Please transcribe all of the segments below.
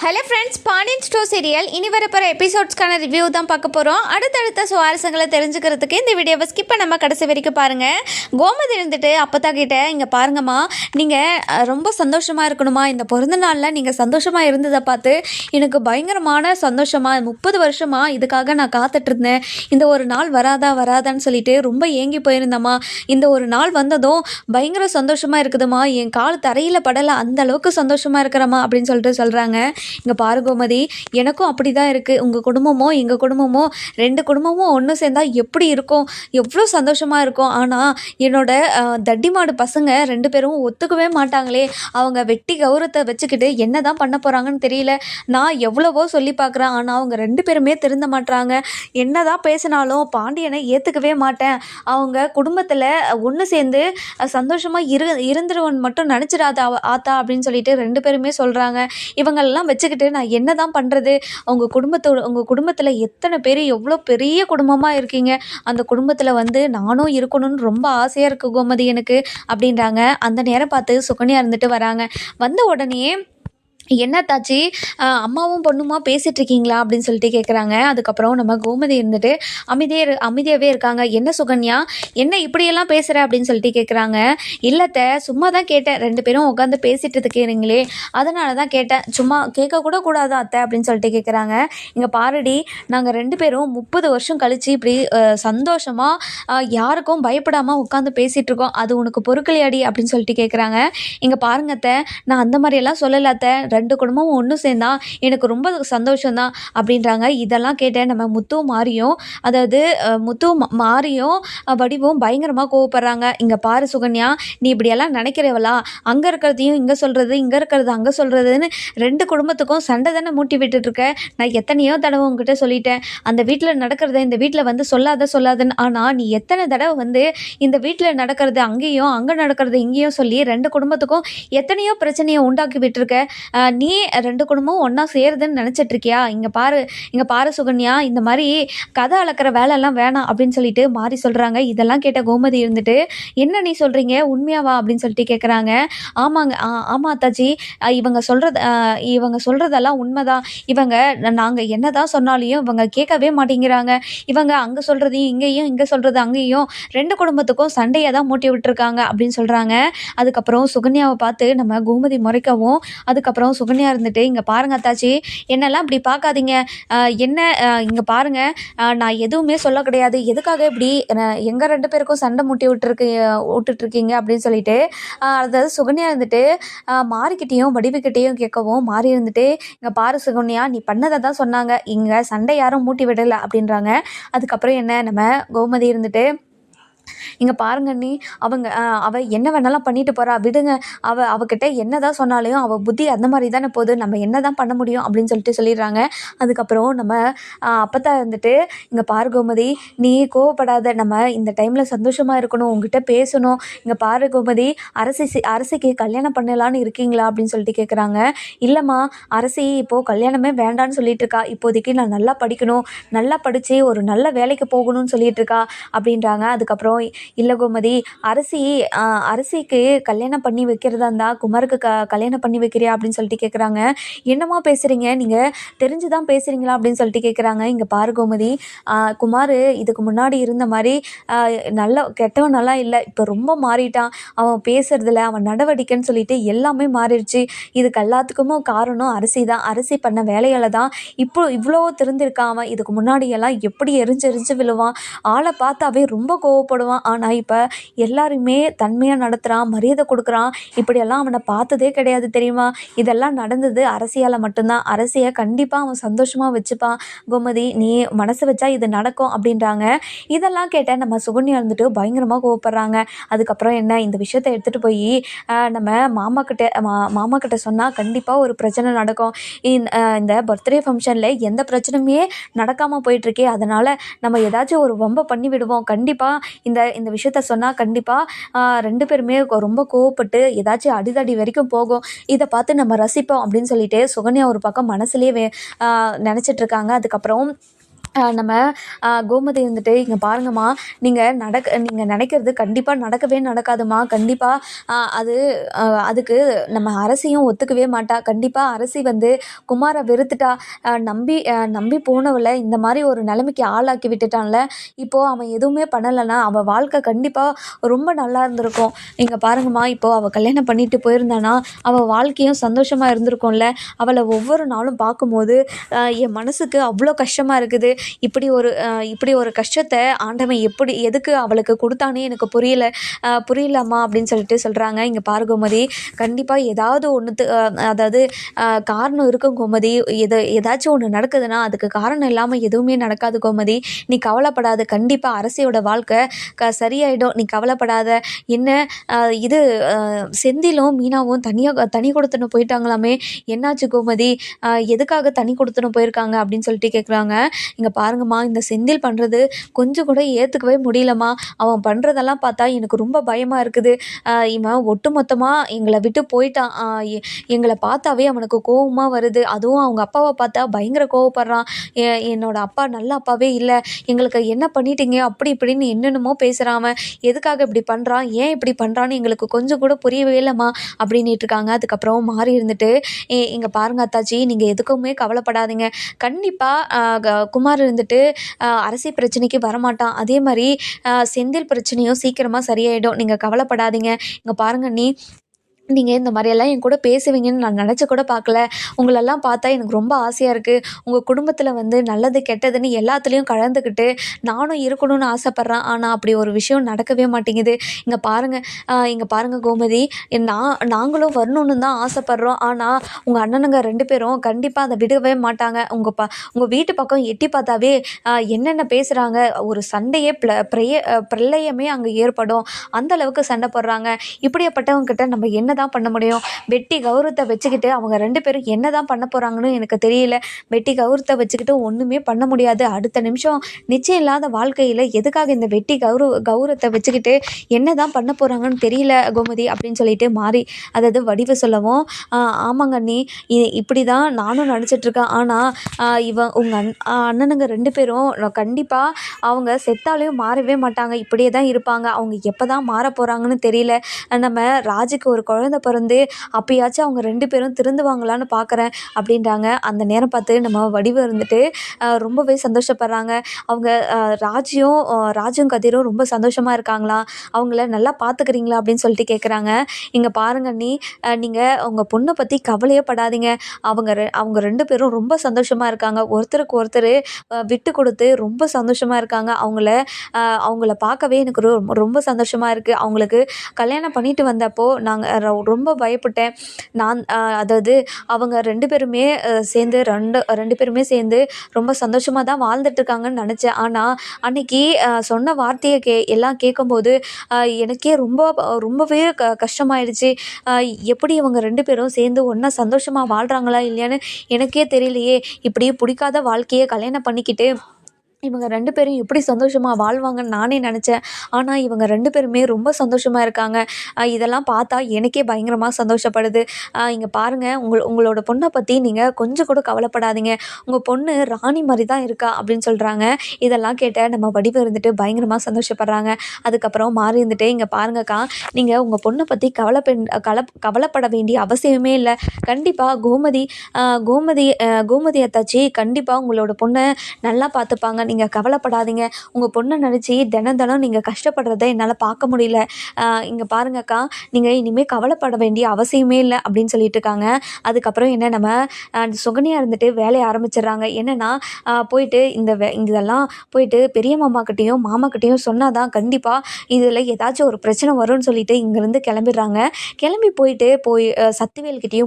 Hello friends Pandian store serial இனி வரப்போகிற எபிசோட்ஸ்க்கான review தான் பார்க்க போகிறோம் அடுத்தடுத்த சுவாரஸ்யங்களை தெரிஞ்சுக்கிறதுக்கு இந்த வீடியோவை ஸ்கிப் பண்ணாமல் கடைசி வரைக்கும் பாருங்கள் கோமதி இருந்துட்டு அப்பத்தா கிட்ட இங்கே பாருங்கம்மா நீங்கள் ரொம்ப சந்தோஷமாக இருக்கணுமா இந்த பிறந்த நாளில் நீங்கள் சந்தோஷமாக இருந்ததை பார்த்து எனக்கு பயங்கரமான சந்தோஷமாக முப்பது வருஷமாக இதுக்காக நான் காத்துட்ருந்தேன் இந்த ஒரு நாள் வராதா வராதான்னு சொல்லிட்டு ரொம்ப ஏங்கி போயிருந்தம்மா. இந்த ஒரு நாள் வந்ததும் பயங்கர சந்தோஷமாக இருக்குதுமா என் கால் தரையில் படலை அந்த அளவுக்கு சந்தோஷமாக இருக்கிறம்மா அப்படின்னு சொல்லிட்டு சொல்கிறாங்க இங்கே பாரு கோமதி எனக்கும் அப்படி தான் இருக்குது உங்கள் குடும்பமோ எங்கள் குடும்பமோ ரெண்டு குடும்பமும் ஒன்று சேர்ந்தால் எப்படி இருக்கும்? எவ்வளோ சந்தோஷமாக இருக்கும். ஆனால் என்னோட தட்டி மாடு பசங்க ரெண்டு பேரும் ஒத்துக்கவே மாட்டாங்களே. அவங்க வெட்டி கௌரவத்தை வச்சுக்கிட்டு என்ன தான் பண்ண போகிறாங்கன்னு தெரியல. நான் எவ்வளவோ சொல்லி பார்க்குறேன் ஆனால் அவங்க ரெண்டு பேருமே திருந்த மாட்டுறாங்க என்ன தான் பேசினாலும் பாண்டியனை ஏற்றுக்கவே மாட்டேன். அவங்க குடும்பத்தில் ஒன்று சேர்ந்து சந்தோஷமாக இரு இருந்துருவன் மட்டும் நினச்சிடாத ஆத்தா அப்படின்னு சொல்லிட்டு ரெண்டு பேருமே சொல்கிறாங்க இவங்களெல்லாம் வச்சுக்கிட்டு நான் என்ன தான் பண்ணுறது அவங்க குடும்பத்தோட உங்கள் குடும்பத்தில் எத்தனை பேர் எவ்வளோ பெரிய குடும்பமாக இருக்கீங்க? அந்த குடும்பத்தில் வந்து நானும் இருக்கணும்னு ரொம்ப ஆசையாக இருக்குது கோமதி எனக்கு அப்படின்றாங்க. அந்த நேரம் பார்த்து சுகன்யா இருந்துட்டு வராங்க. வந்த உடனே என்ன அம்மாவும் பொண்ணுமா பேசிகிட்டு இருக்கீங்களா அப்படின்னு சொல்லிட்டு கேட்குறாங்க அதுக்கப்புறம் நம்ம கோமதி இருந்துட்டு அமைதியே இரு- அமைதியாகவே இருக்காங்க. என்ன சுகன்யா? என்ன இப்படியெல்லாம் பேசுகிற அப்படின்னு சொல்லிட்டு கேட்குறாங்க இல்லத்த சும்மா தான் கேட்டேன். ரெண்டு பேரும் உட்காந்து பேசிகிட்டு இருக்கிறீங்களே அதனால தான் கேட்டேன். சும்மா கேட்கக்கூட கூடாது அத்தை? அப்படின்னு சொல்லிட்டு கேட்குறாங்க இங்கே பாருடி நாங்கள் ரெண்டு பேரும் முப்பது வருஷம் கழிச்சு இப்படி சந்தோஷமாக யாருக்கும் பயப்படாமல் உட்காந்து பேசிகிட்டு இருக்கோம் அது உனக்கு பொறுக்கலையாடி? அப்படின்னு சொல்லிட்டு கேட்குறாங்க இங்கே பாருங்க அத்தை. நான் அந்த மாதிரியெல்லாம் சொல்லல அத்தை. ரெண்டு குடும்பமும் ஒன்று சேர்ந்தா எனக்கு ரொம்ப சந்தோஷம்தான் அப்படின்றாங்க. இதெல்லாம் கேட்டேன் நம்ம முத்துவும் மாறியும் அதாவது முத்துவும் மாறியும் வடிவும் பயங்கரமாக கோவப்படுறாங்க. இங்கே பாரு சுகன்யா நீ இப்படியெல்லாம் நினைக்கிறவளா? அங்கே இருக்கிறதையும் இங்கே சொல்கிறது இங்கே இருக்கிறது அங்கே சொல்கிறதுன்னு ரெண்டு குடும்பத்துக்கும் சண்டை தானே மூட்டி விட்டுட்ருக்க நான் எத்தனையோ தடவை உங்ககிட்ட சொல்லிட்டேன். அந்த வீட்டில் நடக்கிறத இந்த வீட்டில் வந்து சொல்லாத சொல்லாதன்னு. ஆனால் நீ எத்தனை தடவை வந்து இந்த வீட்டில் நடக்கிறது அங்கேயும் அங்கே நடக்கிறது இங்கேயும் சொல்லி ரெண்டு குடும்பத்துக்கும் எத்தனையோ பிரச்சனையை உண்டாக்கி விட்டுருக்க? நீ ரெண்டு குடும்பமும் ஒன்றா சேருதுன்னு நினச்சிட்டு இருக்கியா இங்கே பாரு இங்கே பாரு சுகன்யா இந்த மாதிரி கதை அளக்கிற வேலையெல்லாம் வேணாம் அப்படின்னு சொல்லிட்டு மாறி சொல்கிறாங்க இதெல்லாம் கேட்ட கோமதி இருந்துட்டு என்ன நீ சொல்கிறீங்க உண்மையாவா? அப்படின்னு சொல்லிட்டு கேட்குறாங்க ஆமாங்க ஆ ஆமாம் அத்தாச்சி. இவங்க சொல்கிறது இவங்க சொல்கிறதெல்லாம் உண்மைதான். இவங்க நாங்கள் என்ன தான் சொன்னாலையும் இவங்க கேட்கவே மாட்டேங்கிறாங்க. இவங்க அங்கே சொல்கிறதையும் இங்கேயும் இங்கே சொல்கிறது அங்கேயும் ரெண்டு குடும்பத்துக்கும் சண்டையை தான் மூட்டி விட்டுருக்காங்க அப்படின்னு சொல்கிறாங்க அதுக்கப்புறம் சுகன்யாவை பார்த்து நம்ம கோமதி முறைக்கவும் அதுக்கப்புறம் சுகன்யா இருந்துட்டு இங்கே பாருங்க அத்தாச்சி என்னெல்லாம் இப்படி பார்க்காதீங்க. என்ன இங்கே பாருங்க. நான் எதுவுமே சொல்ல கிடையாது. எதுக்காக இப்படி எங்கள் ரெண்டு பேருக்கும் சண்டை மூட்டி விட்டுருக்கு விட்டுட்ருக்கீங்க அப்படின்னு சொல்லிட்டு அதாவது சுகன்யா இருந்துட்டு மாறிக்கிட்டேயும் வடிவுக்கிட்டேயும் கேட்கவும் மாறி இருந்துட்டு இங்கே பாரு சுகன்யா நீ பண்ணதை தான் சொன்னாங்க. இங்கே சண்டை யாரும் மூட்டி விடலை. அப்படின்றாங்க. அதுக்கப்புறம் என்ன நம்ம கோமதி இருந்துட்டு இங்கே பாருங்க நீ அவங்க அவள் அவ என்ன வேணாலும் பண்ணிட்டு போகிறா விடுங்க. அவ அவகிட்ட என்ன தான் சொன்னாலையும் அவள் புத்தி அந்த மாதிரி தானே போகுது. நம்ம என்ன தான் பண்ண முடியும் அப்படின்னு சொல்லிட்டு சொல்லிடுறாங்க. அதுக்கப்புறம் நம்ம ஆஹ் அப்பத்தா இருந்துட்டு இங்கே பாரு கோமதி நீ கோவப்படாத. நம்ம இந்த டைமில் சந்தோஷமாக இருக்கணும். உங்ககிட்ட பேசணும். இங்கே பாரு கோமதி அரசி சி- அரசிக்கு கல்யாணம் பண்ணலான்னு இருக்கீங்களா? அப்படின்னு சொல்லிட்டு கேட்குறாங்க இல்லைம்மா அரசி இப்போது கல்யாணமே வேண்டான்னு சொல்லிட்டு இருக்கா. இப்போதைக்கு நான் நல்லா படிக்கணும். நல்லா படித்து ஒரு நல்ல வேலைக்கு போகணும்னு சொல்லிட்டு இருக்கா. அப்படின்றாங்க. அதுக்கப்புறம் இல்லை கோமதி அரிசி அரிசிக்கு கல்யாணம் பண்ணி வைக்கிறதா இருந்தால் குமாருக்கு க கல்யாணம் பண்ணி வைக்கிறியா? அப்படின்னு சொல்லிட்டு கேட்குறாங்க என்னம்மா பேசுகிறீங்க நீங்கள் தெரிஞ்சு தான் பேசுகிறீங்களா அப்படின்னு சொல்லிட்டு கேட்குறாங்க இங்கே பாரு கோமதி குமார் இதுக்கு முன்னாடி இருந்த மாதிரி நல்ல கெட்டவன் நல்லா இல்லை. இப்போ ரொம்ப மாறிட்டான். அவன் பேசுறதுல அவன் நடவடிக்கைன்னு சொல்லிட்டு எல்லாமே மாறிடுச்சு. இதுக்கு எல்லாத்துக்குமே காரணம் அரிசி தான். அரிசி பண்ண வேலையால தான் இப்போ இவ்வளோ திருந்திருக்கான் அவன். இதுக்கு முன்னாடியெல்லாம் எப்படி எரிஞ்சு எரிஞ்சு விழுவான்? ஆளை பார்த்தாவே ரொம்ப கோவப்படுவான். ஆனால் இப்போ எல்லாருமே தன்மையாக நடத்துகிறான் மரியாதை கொடுக்குறான். இப்படியெல்லாம் அவனை பார்த்ததே கிடையாது தெரியுமா? இதெல்லாம் நடந்தது அரசியால் மட்டும்தான். அரசியை கண்டிப்பாக அவன் சந்தோஷமாக வச்சுப்பான். கோமதி நீ மனசு வச்சா இது நடக்கும் அப்படின்றாங்க. இதெல்லாம் கேட்ட நம்ம சுகன்யா இருந்துட்டு பயங்கரமாக கோவப்படுறாங்க. அதுக்கப்புறம் என்ன இந்த விஷயத்த எடுத்துகிட்டு போய் நம்ம மாமா கிட்ட மா மாமா கிட்ட சொன்னால் கண்டிப்பாக ஒரு பிரச்சனை நடக்கும். இந்த இந்த பர்த்டே ஃபங்க்ஷனில் எந்த பிரச்சனையுமே நடக்காமல் போயிட்டுருக்கே அதனால் நம்ம ஏதாச்சும் ஒரு வம்பை பண்ணி விடுவோம். கண்டிப்பாக இந்த இந்த விஷயத்த சொன்னால் கண்டிப்பாக ரெண்டு பேருமே ரொம்ப கோவப்பட்டு ஏதாச்சும் அடிதடி வரைக்கும் போகும். இதை பார்த்து நம்ம ரசிப்போம் அப்படின்னு சொல்லிட்டு சுகன்யா ஒரு பக்கம் மனசுலேயே வே நினச்சிட்டு இருக்காங்க. அதுக்கப்புறம் நம்ம கோமதி வந்துட்டு இங்கே பாருங்கம்மா நீங்கள் நடக்க நீங்கள் நினைக்கிறது கண்டிப்பாக நடக்கவே நடக்காதும்மா. கண்டிப்பாக அது அதுக்கு நம்ம அரசியும் ஒத்துக்கவே மாட்டா. கண்டிப்பாக அரசி வந்து குமாரை வெறுத்துட்டா. நம்பி நம்பி போனவளை இந்த மாதிரி ஒரு நிலைமைக்கு ஆளாக்கி விட்டுட்டான்ல. இப்போது அவன் எதுவுமே பண்ணலைன்னா அவள் வாழ்க்கை கண்டிப்பாக ரொம்ப நல்லா இருந்திருக்கும். இங்கே பாருங்கம்மா இப்போது அவள் கல்யாணம் பண்ணிட்டு போயிருந்தானா அவள் வாழ்க்கையும் சந்தோஷமாக இருந்திருக்கும்ல. அவளை ஒவ்வொரு நாளும் பார்க்கும்போது என் மனசுக்கு அவ்வளோ கஷ்டமாக இருக்குது. இப்படி ஒரு இப்படி ஒரு கஷ்டத்தை ஆண்டவன் எப்படி எதுக்கு அவளுக்கு கொடுத்தானே எனக்கு புரியல புரியலம்மா அப்படின்னு சொல்லிட்டு சொல்கிறாங்க இங்கே பாரு கோமதி கண்டிப்பாக ஏதாவது ஒன்று அதாவது காரணம் இருக்கும் கோமதி. எது ஏதாச்சும் ஒன்று நடக்குதுன்னா அதுக்கு காரணம் இல்லாமல் எதுவுமே நடக்காது கோமதி. நீ கவலைப்படாத கண்டிப்பாக அரசியோட வாழ்க்கை க சரியாயிடும். நீ கவலைப்படாத. என்ன இது செந்திலும் மீனாவும் தனியாக தனி கொடுத்துன்னு போயிட்டாங்களாமே. என்னாச்சு கோமதி? எதுக்காக தனி கொடுத்துன்னு போயிருக்காங்க அப்படின்னு சொல்லிட்டு கேட்குறாங்க இங்கே பாருங்கம்மா இந்த செந்தில் பண்ணுறது கொஞ்சம் கூட ஏற்றுக்கவே முடியலம்மா. அவன் பண்ணுறதெல்லாம் பார்த்தா எனக்கு ரொம்ப பயமாக இருக்குது. இவன் ஒட்டு மொத்தமாக எங்களை விட்டு போயிட்டான். எ- எங்களை பார்த்தாவே அவனுக்கு கோவமாக வருது. அதுவும் அவங்க அப்பாவை பார்த்தா பயங்கர கோவப்படுறான். எ- என்னோட அப்பா நல்ல அப்பாவே இல்லை. எங்களுக்கு என்ன பண்ணிட்டீங்க? அப்படி இப்படின்னு என்னென்னமோ பேசுகிறான் அவன். எதுக்காக இப்படி பண்ணுறான் ஏன் இப்படி பண்ணுறான்னு எங்களுக்கு கொஞ்சம் கூட புரியவே இல்லைம்மா அப்படின்ட்டு இருக்காங்க. அதுக்கப்புறம் மாறி இருந்துட்டு இங்கே பாருங்க அத்தாச்சி நீங்கள் எதுக்குமே கவலைப்படாதீங்க. கண்டிப்பாக குமார் இருந்துட்டு அரசி பிரச்சனைக்கு வரமாட்டான். அதே மாதிரி செந்தில் பிரச்சனையும் சீக்கிரமாக சரியாயிடும். நீங்கள் கவலைப்படாதீங்க. இங்கே பாருங்கள் நீ நீங்கள் இந்த மாதிரியெல்லாம் என் கூட பேசுவீங்கன்னு நான் நினச்சி கூட பார்க்கல. உங்களெல்லாம் பார்த்தா எனக்கு ரொம்ப ஆசையாக இருக்குது உங்கள் குடும்பத்தில் வந்து நல்லது கெட்டதுன்னு எல்லாத்துலேயும் கலந்துக்கிட்டு நானும் இருக்கணும்னு ஆசைப்பட்றேன். ஆனால் அப்படி ஒரு விஷயம் நடக்கவே மாட்டேங்குது. இங்கே பாருங்கள் இங்கே பாருங்கள் கோமதி. நான் நாங்களும் வரணும்னு தான் ஆசைப்பட்றோம். ஆனால் உங்கள் அண்ணனுங்க ரெண்டு பேரும் கண்டிப்பாக அதை விடவே மாட்டாங்க. உங்கள் ப உங்கள் வீட்டு பக்கம் எட்டி பார்த்தாவே என்னென்ன பேசுகிறாங்க ஒரு சண்டையே ப்ள பிரய பிரளயமே அங்கே ஏற்படும். அந்த அளவுக்கு சண்டை போடுறாங்க. இப்படியாப்பட்டவங்க கிட்ட நம்ம என்ன தான் பண்ண முடியும்? வெட்டி கௌரவத்தை வச்சுக்கிட்டு அவங்க ரெண்டு பேரும் என்ன தான் பண்ண போகிறாங்கன்னு எனக்கு தெரியல. வெட்டி கௌரவத்தை வச்சுக்கிட்டு ஒன்றுமே பண்ண முடியாது. அடுத்த நிமிஷம் நிச்சயம் இல்லாத வாழ்க்கையில் எதுக்காக இந்த வெட்டி கௌரவ கௌரவத்தை வச்சுக்கிட்டு என்ன தான் பண்ண போகிறாங்கன்னு தெரியல கோமதி அப்படின்னு சொல்லிட்டு மாறி. அதாவது வடிவு சொல்லவும் ஆமாங்க அண்ணி. இ- இப்படி தான் நானும் நினச்சிட்ருக்கேன் ஆனால் இவன் உங்கள் அண் அண்ணனுங்க ரெண்டு பேரும் கண்டிப்பாக அவங்க செத்தாலையும் மாறவே மாட்டாங்க. இப்படியே தான் இருப்பாங்க. அவங்க எப்போ தான் மாற போகிறாங்கன்னு தெரியல. நம்ம ராஜுக்கு ஒரு குழந்தை பிறந்து அப்பயாச்சும் அவங்க ரெண்டு பேரும் திருந்துவாங்களான்னு பார்க்குறேன் அப்படின்றாங்க. அந்த நேரம் பார்த்து நம்ம வடிவு இருந்துட்டு ரொம்பவே சந்தோஷப்படுறாங்க. அவங்க ராஜியும் ராஜும் கதிரும் ரொம்ப சந்தோஷமாக இருக்காங்களா? அவங்கள நல்லா பார்த்துக்கிறீங்களா அப்படின்னு சொல்லிட்டு கேட்குறாங்க இங்கே பாருங்க நீ நீங்கள் உங்கள் பொண்ணை பற்றி கவலையே படாதீங்க. அவங்க ரெ அவங்க ரெண்டு பேரும் ரொம்ப சந்தோஷமாக இருக்காங்க. ஒருத்தருக்கு ஒருத்தர் விட்டு கொடுத்து ரொம்ப சந்தோஷமாக இருக்காங்க. அவங்கள அவங்கள பார்க்கவே எனக்கு ரொ- ரொம்ப சந்தோஷமாக இருக்குது அவங்களுக்கு கல்யாணம் பண்ணிட்டு வந்தப்போ நாங்கள் ரொம்ப பயப்பட்டேன். நான் அதாவது அவங்க ரெண்டு பேருமே சேர்ந்து ரெண்டு ரெண்டு பேருமே சேர்ந்து ரொம்ப சந்தோஷமாக தான் வாழ்ந்துட்டுருக்காங்கன்னு நினச்சேன். ஆனால் அன்னைக்கு சொன்ன வார்த்தையை கே எல்லாம் கேட்கும்போது எனக்கே ரொம்ப ரொம்பவே க கஷ்டமாயிடுச்சு. எப்படி இவங்க ரெண்டு பேரும் சேர்ந்து ஒன்றா சந்தோஷமாக வாழ்கிறாங்களா இல்லையான்னு எனக்கே தெரியலையே. இப்படி பிடிக்காத வாழ்க்கையை கல்யாணம் பண்ணிக்கிட்டு இவங்க ரெண்டு பேரும் எப்படி சந்தோஷமாக வாழ்வாங்கன்னு நானே நினச்சேன். ஆனால் இவங்க ரெண்டு பேருமே ரொம்ப சந்தோஷமாக இருக்காங்க. இதெல்லாம் பார்த்தா எனக்கே பயங்கரமாக சந்தோஷப்படுது. இங்கே பாருங்கள் உங்கள் உங்களோட பொண்ணை பற்றி நீங்கள் கொஞ்சம் கூட கவலைப்படாதீங்க. உங்கள் பொண்ணு ராணி மாதிரி தான் இருக்கா அப்படின்னு சொல்கிறாங்க இதெல்லாம் கேட்ட நம்ம வடிவு இருந்துட்டு பயங்கரமாக சந்தோஷப்படுறாங்க. அதுக்கப்புறம் மாறி இருந்துட்டு இங்கே பாருங்கக்கா நீங்கள் உங்கள் பொண்ணை பற்றி கவலைப்பெ கவலை கவலைப்பட வேண்டிய அவசியமே இல்லை. கண்டிப்பாக கோமதி கோமதி கோமதி அத்தாச்சி கண்டிப்பாக உங்களோட பொண்ணை நல்லா பார்த்துப்பாங்க. நீங்கள் கவலைப்படாதீங்க. உங்கள் பொண்ணை நினச்சி தினம் தினம் நீங்கள் கஷ்டப்படுறத என்னால் பார்க்க முடியல. இங்கே பாருங்கக்கா நீங்கள் இனிமேல் கவலைப்பட வேண்டிய அவசியமே இல்லை அப்படின்னு சொல்லிட்டு இருக்காங்க. அதுக்கப்புறம் என்ன நம்ம சுகனியாக இருந்துட்டு வேலையை ஆரம்பிச்சிடுறாங்க. என்னென்னா போயிட்டு இந்த வே இதெல்லாம் போயிட்டு பெரிய மாமாக்கிட்டேயும் மாமாக்கிட்டேயும் சொன்னால் தான் கண்டிப்பாக இதில் ஏதாச்சும் ஒரு பிரச்சனை வரும்னு சொல்லிட்டு இங்கேருந்து கிளம்பிடுறாங்க. கிளம்பி போயிட்டு போய் அஹ்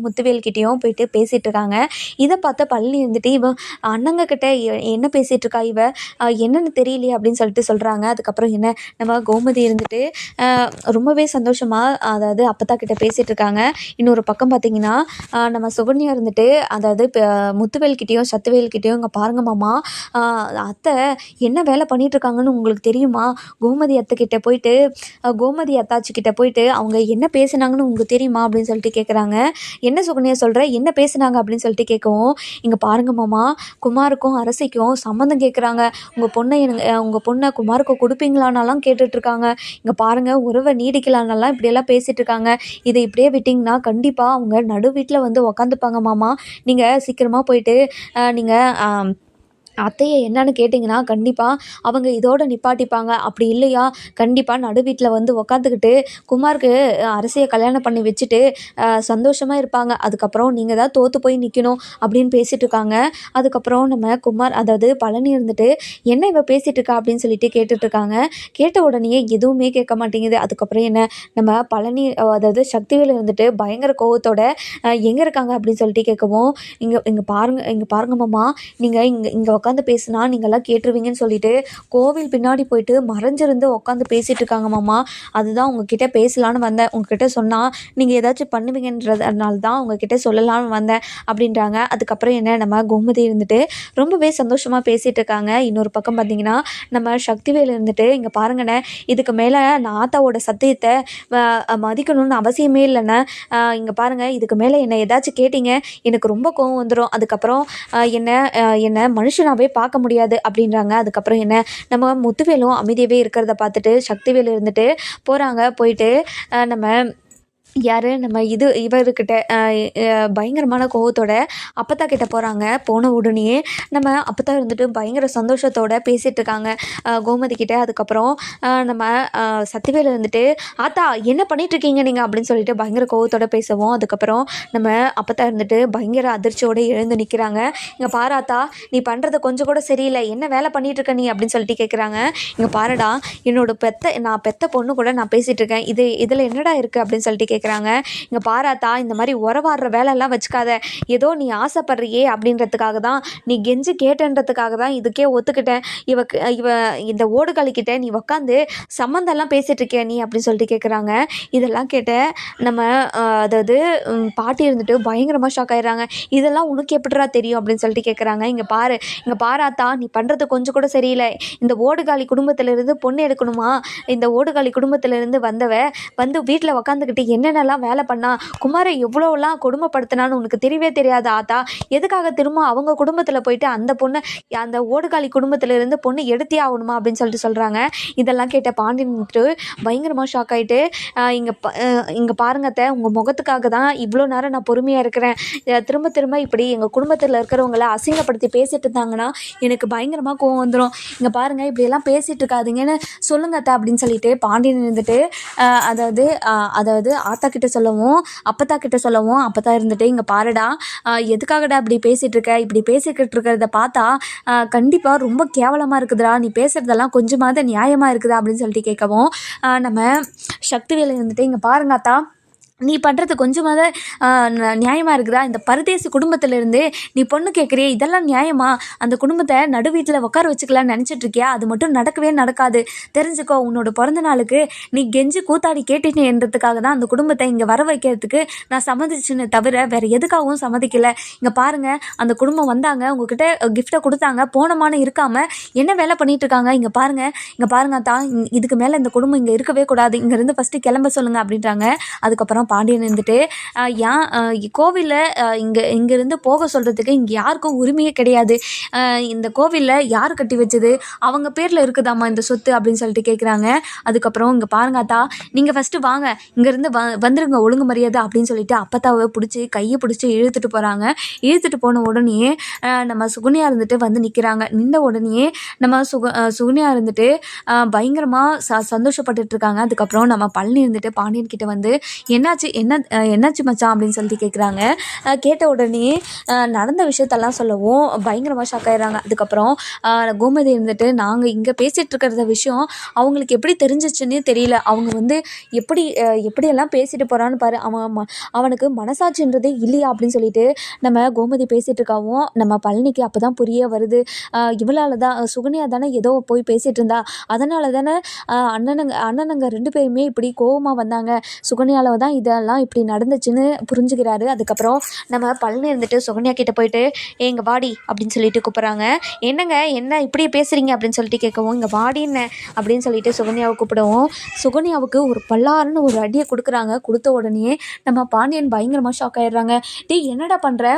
முத்துவேல்கிட்டேயும் போயிட்டு பேசிகிட்டு இருக்காங்க. இதை பார்த்த பழனி வந்துட்டு இவன் அண்ணங்க கிட்ட எ- என்ன பேசிகிட்டு இருக்கா இவ? என்னென்னு தெரியலையே அப்படின்னு சொல்லிட்டு சொல்கிறாங்க அதுக்கப்புறம் என்ன நம்ம கோமதி இருந்துட்டு ரொம்பவே சந்தோஷமாக அதாவது அப்பத்தா கிட்ட பேசிகிட்டு இருக்காங்க. இன்னொரு பக்கம் பார்த்தீங்கன்னா நம்ம சுகன்யா இருந்துட்டு அதாவது இப்போ முத்துவேல்கிட்டேயும் சத்துவேல்கிட்டேயும் இங்கே பாருங்க மாமா அத்தை என்ன வேலை பண்ணிட்டு இருக்காங்கன்னு உங்களுக்கு தெரியுமா? கோமதி அத்தை கிட்ட போயிட்டு கோமதி அத்தாச்சி கிட்ட போயிட்டு அவங்க என்ன பேசுனாங்கன்னு உங்களுக்கு தெரியுமா? அப்படின்னு சொல்லிட்டு கேட்குறாங்க என்ன சுகன்யா சொல்கிற என்ன பேசுனாங்க? அப்படின்னு சொல்லிட்டு கேட்கவும் இங்கே பாருங்க மாமா குமாருக்கும் அரசிக்கும் சம்மந்தம் கேட்குறாங்க உங்கள் பொண்ணை எனக்கு உங்கள் பொண்ணை குமாருக்கு கொடுப்பீங்களான்னாலாம் கேட்டுட்ருக்காங்க. இங்கே பாருங்கள் உறவை நீடிக்கலான்னெல்லாம் இப்படியெல்லாம் பேசிகிட்டு இருக்காங்க இதை இப்படியே விட்டிங்கன்னா கண்டிப்பாக அவங்க நடு வீட்டில் வந்து உக்காந்துப்பாங்க மாமா. நீங்கள் சீக்கிரமாக போயிட்டு நீங்கள் அத்தையை என்னன்னு கேட்டிங்கன்னா கண்டிப்பாக அவங்க இதோட நிப்பாட்டிப்பாங்க. அப்படி இல்லையா? கண்டிப்பாக நடு வீட்டில் வந்து உக்காந்துக்கிட்டு குமாருக்கு அரசியை கல்யாணம் பண்ணி வச்சுட்டு சந்தோஷமாக இருப்பாங்க. அதுக்கப்புறம் நீங்கள் தான் தோற்று போய் நிற்கணும் அப்படின்னு பேசிகிட்டு இருக்காங்க. அதுக்கப்புறம் நம்ம குமார் அதாவது பழனி இருந்துட்டு என்ன இவ பேசிகிட்டு இருக்கா? அப்படின்னு சொல்லிட்டு கேட்டுட்ருக்காங்க கேட்ட உடனே எதுவுமே கேட்க மாட்டேங்குது. அதுக்கப்புறம் என்ன? நம்ம பழனி அதாவது சக்திவேல் இருந்துட்டு பயங்கர கோவத்தோட எங்கே இருக்காங்க? அப்படின்னு சொல்லிட்டு கேட்கவும் இங்கே இங்கே பாருங்க இங்கே பாருங்க மாமா. நீங்கள் இங்கே இங்கே உட்காந்து பேசுனா நீங்கள்லாம் கேட்டுருவீங்கன்னு சொல்லிட்டு கோவில் பின்னாடி போயிட்டு மறைஞ்சிருந்து உட்காந்து பேசிகிட்டு இருக்காங்க மாமா. அதுதான் உங்ககிட்ட பேசலான்னு வந்தேன். உங்ககிட்ட சொன்னால் நீங்கள் ஏதாச்சும் பண்ணுவீங்கன்றதுனால தான் உங்ககிட்ட சொல்லலாம்னு வந்தேன் அப்படின்றாங்க. அதுக்கப்புறம் என்ன நம்ம கோமதி இருந்துட்டு ரொம்பவே சந்தோஷமாக பேசிகிட்டு இருக்காங்க இன்னொரு பக்கம் பார்த்தீங்கன்னா நம்ம சக்திவேல் இருந்துட்டு இங்கே பாருங்கண்ணே இதுக்கு மேலே நான் ஆத்தாவோட சத்தியத்தை மதிக்கணும்னு அவசியமே இல்லைண்ணே. இங்கே பாருங்கள் இதுக்கு மேலே என்னை ஏதாச்சும் கேட்டீங்க எனக்கு ரொம்ப கோவம் வந்துடும் அதுக்கப்புறம் என்ன என்ன அஹ், என்னை பார்க்க முடியாது அப்படின்றாங்க. அதுக்கப்புறம் என்ன? நம்ம முத்துவேலும் அமைதியாகவே இருக்கிறத பார்த்துட்டு சக்திவேல் இருந்துட்டு போகிறாங்க போயிட்டு நம்ம யார்? நம்ம இது இவர்கிட்ட பயங்கரமான கோவத்தோட அப்பத்தா கிட்ட போகிறாங்க போன உடனே நம்ம அப்பத்தா இருந்துட்டு பயங்கர சந்தோஷத்தோட பேசிகிட்டு இருக்காங்க கோமதி கிட்ட. அதுக்கப்புறம் நம்ம அஹ், இருந்துட்டு ஆத்தா என்ன பண்ணிகிட்ருக்கீங்க இருக்கீங்க நீங்கள் அப்படின்னு சொல்லிட்டு பயங்கர கோவத்தோட பேசுவோம். அதுக்கப்புறம் நம்ம அப்பத்தா இருந்துட்டு பயங்கர அதிர்ச்சியோடு எழுந்து நிற்கிறாங்க இங்கே பாராத்தா நீ பண்ணுறது கொஞ்சம் கூட சரியில்லை. என்ன வேலை பண்ணிகிட்ருக்க இருக்க நீ? அப்படின்னு சொல்லிட்டு கேட்குறாங்க இங்கே பாருடா என்னோட பெத்த நான் பெத்த பொண்ணு கூட நான் பேசிகிட்டு இருக்கேன் இது இதில் என்னடா இருக்குது அப்படின்னு சொல்லிட்டு கேட்குறாங்க இங்கே பாராத்தா இந்த மாதிரி உறவாடுற வேலையெல்லாம் வச்சுக்காத. ஏதோ நீ ஆசைப்படுறியே அப்படின்றதுக்காக தான் நீ கெஞ்சி கேட்டன்றதுக்காக தான் இதுக்கே ஒத்துக்கிட்டேன். இவக்கு இவ இந்த ஓடுகளிக்கிட்ட நீ உக்காந்து சம்மந்தம்லாம் பேசிகிட்டு இருக்கிய நீ அப்படின்னு சொல்லிட்டு கேட்குறாங்க இதெல்லாம் கேட்ட நம்ம அதாவது பாட்டி இருந்துட்டு பயங்கரமாக ஷாக் ஆயிடுறாங்க. இதெல்லாம் உனக்கு எப்படிரா தெரியும் அப்படின்னு சொல்லிட்டு கேட்குறாங்க இங்கே பாரு இங்கே பாராத்தா நீ பண்ணுறது கொஞ்சம் கூட சரியில்லை. இந்த ஓடுகாலி குடும்பத்திலேருந்து பொண்ணு எடுக்கணுமா? இந்த ஓடுகாலி குடும்பத்திலேருந்து வந்தவ வந்து வீட்டில் உக்காந்துக்கிட்டு என்ன என்னென்னலாம் வேலை பண்ணா குமாரை எவ்வளோலாம் கொடுமைப்படுத்தினான்னு உனக்கு தெரியவே தெரியாது ஆத்தா. எதுக்காக திரும்ப அவங்க குடும்பத்தில் போயிட்டு அந்த பொண்ணை அந்த ஓடுகாலி குடும்பத்திலேருந்து பொண்ணு எடுத்தே ஆகணுமா அப்படின்னு சொல்லிட்டு சொல்கிறாங்க இதெல்லாம் கேட்ட பாண்டியன்ட்டு பயங்கரமாக ஷாக் ஆகிட்டு இங்கே இங்கே பாருங்கத்த உங்கள் முகத்துக்காக தான் இவ்வளோ நேரம் நான் பொறுமையாக இருக்கிறேன். திரும்ப திரும்ப இப்படி எங்கள் குடும்பத்தில் இருக்கிறவங்கள அசிங்கப்படுத்தி பேசிட்டு இருந்தாங்கன்னா எனக்கு பயங்கரமாக கோவம் வந்துடும் இங்கே பாருங்கள் இப்படியெல்லாம் பேசிகிட்டு இருக்காதீங்கன்னு சொல்லுங்கத்த அப்படின்னு சொல்லிட்டு பாண்டியன் இருந்துட்டு அதாவது அதாவது ஆத்தா கிட்ட சொல்லவும் அப்பத்தா கிட்ட சொல்லவும் அப்பத்தா இருந்துட்டு இங்கே பாருடா எதுக்காகடா இப்படி பேசிகிட்டு இருக்க இப்படி பேசிக்கிட்டு இருக்கிறத பார்த்தா கண்டிப்பாக ரொம்ப கேவலமாக இருக்குதுடா. நீ பேசுகிறதெல்லாம் கொஞ்சமாவது நியாயமாக இருக்குதா? அப்படின்னு சொல்லிட்டு கேட்கவும் நம்ம நம்ம சக்திவேலை வந்துட்டு இங்கே பாருங்க அத்தா நீ பண்ணுறது கொஞ்சமாவது நியாயமாக இருக்குதா? இந்த பரதேசி குடும்பத்திலேருந்து நீ பொண்ணு கேட்குறியே இதெல்லாம் நியாயமா? அந்த குடும்பத்தை நடு வீட்டில் உட்கார வச்சுக்கலாம்னு நினச்சிட்டு இருக்கியா அது மட்டும் நடக்கவே நடக்காது. தெரிஞ்சுக்கோ உன்னோட பிறந்த நாளுக்கு நீ கெஞ்சி கூத்தாடி கேட்டுன்றதுக்காக தான் அந்த குடும்பத்தை இங்கே வர வைக்கிறதுக்கு நான் சம்மதிச்சுன்னு தவிர வேறு எதுக்காகவும் சம்மதிக்கலை. இங்கே பாருங்கள் அந்த குடும்பம் வந்தாங்க உங்ககிட்ட கிஃப்ட்டை கொடுத்தாங்க போனமான இருக்காமல் என்ன வேலை பண்ணிகிட்ருக்காங்க இருக்காங்க இங்கே பாருங்கள் இங்கே பாருங்க தான் இதுக்கு மேலே இந்த குடும்பம் இங்கே இருக்கவே கூடாது. இங்கேருந்து ஃபஸ்ட்டு கிளம்ப சொல்லுங்கள் அப்படின்றாங்க. அதுக்கப்புறம் பாண்டியன் இருந்துட்டு ஏன் கோவிலில் இங்கே இங்கேருந்து போக சொல்கிறதுக்கு இங்கே யாருக்கும் உரிமையே கிடையாது. இந்த கோவிலில் யார் கட்டி வச்சது? அவங்க பேரில் இருக்குதாம்மா இந்த சொத்து? அப்படின்னு சொல்லிட்டு கேட்குறாங்க அதுக்கப்புறம் இங்கே பாருங்க அத்தா நீங்கள் ஃபஸ்ட்டு வாங்க. இங்கேருந்து வ வந்துருங்க ஒழுங்கு மரியாதை அப்படின்னு சொல்லிட்டு அப்பத்தாவை பிடிச்சி கையை பிடிச்சி இழுத்துட்டு போகிறாங்க இழுத்துட்டு போன உடனே நம்ம சுகுனியா இருந்துட்டு வந்து நிற்கிறாங்க நின்ற உடனே நம்ம சுக சுகுனியா இருந்துட்டு பயங்கரமாக ச சந்தோஷப்பட்டுட்டு இருக்காங்க. அதுக்கப்புறம் நம்ம பழனி இருந்துட்டு பாண்டியன் கிட்ட வந்து என்னாச்சு? என்னாச்சு என்ன என்னாச்சு மச்சான் அப்படின்னு சொல்லிட்டு கேட்குறாங்க கேட்ட உடனே நடந்த விஷயத்தெல்லாம் சொல்லவும் பயங்கரமாக ஷாக் ஆயிடுறாங்க. அதுக்கப்புறம் கோமதி இருந்துட்டு நாங்கள் இங்கே பேசிகிட்டு இருக்கிறத விஷயம் அவங்களுக்கு எப்படி தெரிஞ்சிச்சுன்னு தெரியல. அவங்க வந்து எப்படி எப்படியெல்லாம் பேசிட்டு போகிறான்னு பாரு. அவன் ம- அவனுக்கு மனசாட்சின்றதே இல்லையா அப்படின்னு சொல்லிட்டு நம்ம கோமதி பேசிகிட்டு இருக்காவும் நம்ம பழனிக்கு அப்போ தான் புரிய வருது. இவளால் தான் சுகன்யா தானே ஏதோ போய் பேசிகிட்டு இருந்தா. அதனால தானே அண்ணனுங்க அண்ணனுங்க ரெண்டு பேருமே இப்படி கோவமாக வந்தாங்க. சுகன்யாவில் தான் இதெல்லாம் இப்படி நடந்துச்சுன்னு புரிஞ்சுக்கிறாரு. அதுக்கப்புறம் நம்ம பழனி இருந்துட்டு சுகன்யா கிட்ட போயிட்டு எங்கள் வாடி அப்படின்னு சொல்லிட்டு கூப்பிட்றாங்க. என்னங்க என்ன இப்படி பேசுகிறீங்க அப்படின்னு சொல்லிட்டு கேட்கவும் இங்கே வாடின்னு அப்படின்னு சொல்லிட்டு சுகன்யாவை கூப்பிடவும் சுகன்யாவுக்கு ஒரு பல்லாருன்னு ஒரு அடியை கொடுக்குறாங்க. கொடுத்த உடனே நம்ம பாண்டியன் பயங்கரமாக ஷாக் ஆயிடுறாங்க. டே என்னடா பண்ணுற